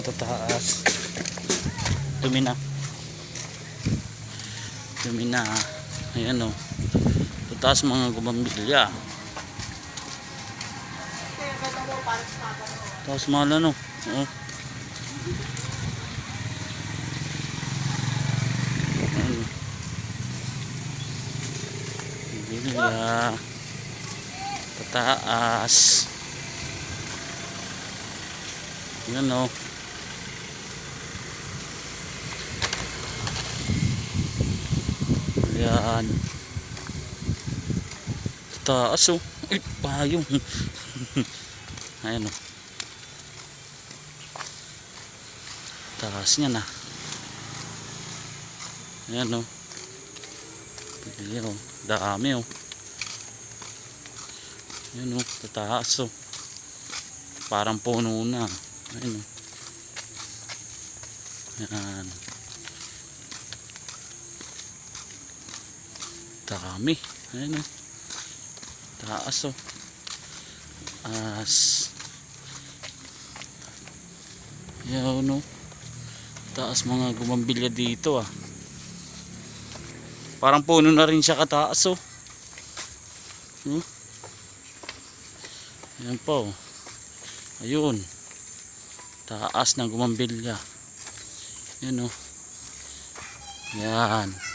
matataas. Dumi na. Dumi na. Ayan o tataas mga gumambilya. Taas mahal ano oh. Ayan. Bilya pataas yan o yan taas o ay payong ayan o taas niya na ayan o Ayan o, dami o. Ayan o, tataas o. Parang puno na. Ayan o. Ayan. Dami. Ayan o. Taas o. As. Ayan o. Taas mga gumambilya dito ah. Parang puno na rin siya kataas oh. Hmm? Ayan po. Ayun. Taas ng gumambilya. Yan oh. Yan.